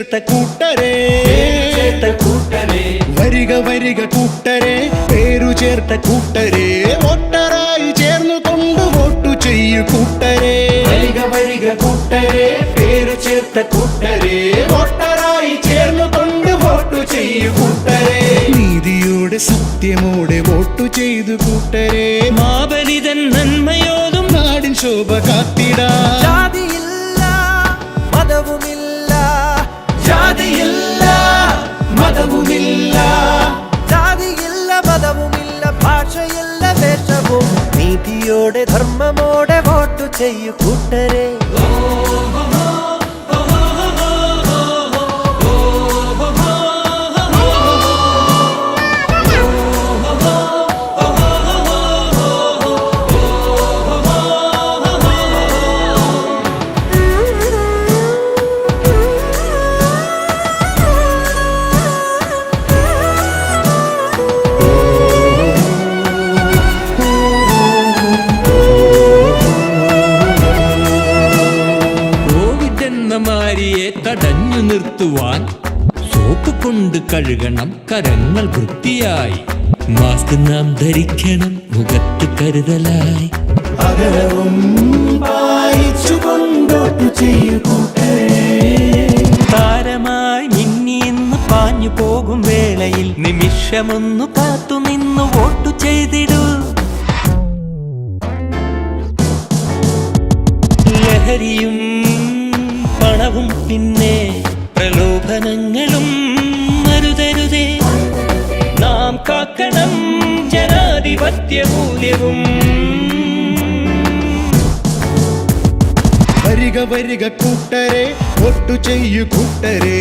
ചേർത്ത കൂട്ടരെ. വരിക വരിക കൂട്ടരെ. പേരു ചേർത്ത കൂട്ടരെ. വോട്ടറായി ചേർന്നു കൊണ്ട് വോട്ടു ചെയ്യു കൂട്ടരെ. വരിക വരിക കൂട്ടരെ. പേരു ചേർത്ത കൂട്ടരെ. വോട്ടറായി ചേർന്നു കൊണ്ട് വോട്ടു ചെയ്യൂ കൂട്ടരെ. നീതിയോടെ സത്യമോടെ വോട്ടു ചെയ്തു കൂട്ടരെ. മാബലിതൻ നന്മയോടും നാടിൻ ശോഭ കാത്തിടാ. നീതിയോടെ ധർമ്മമോടെ വോട്ടു ചെയ്യൂ കൂട്ടരെ. തടഞ്ഞു നിർത്തുവാൻ സോപ്പ് കൊണ്ട് കഴുകണം കരങ്ങൾ വൃത്തിയായി. മാസ്ക് നാം ധരിക്കണം മുഖത്ത് കരുതലായി. അകലവും പാലിച്ചു കൊണ്ടോട്ടു ചെയ്യൂട്ടേ താരമായി മിന്നിയെന്ന് പാഞ്ഞു പോകും വേളയിൽ. നിമിഷമൊന്നു കാത്തു നിന്ന് വോട്ടു ചെയ്തിടൂ. ലഹരിയും പണവും പിന്നെ പ്രലോഭനങ്ങളും മരുതരുതേ നാം കാക്കണം ജനാധിപത്യ മൂല്യവും വരിക വരിക കൂട്ടരെ ഒട്ടു ചെയ്യു കൂട്ടരെ.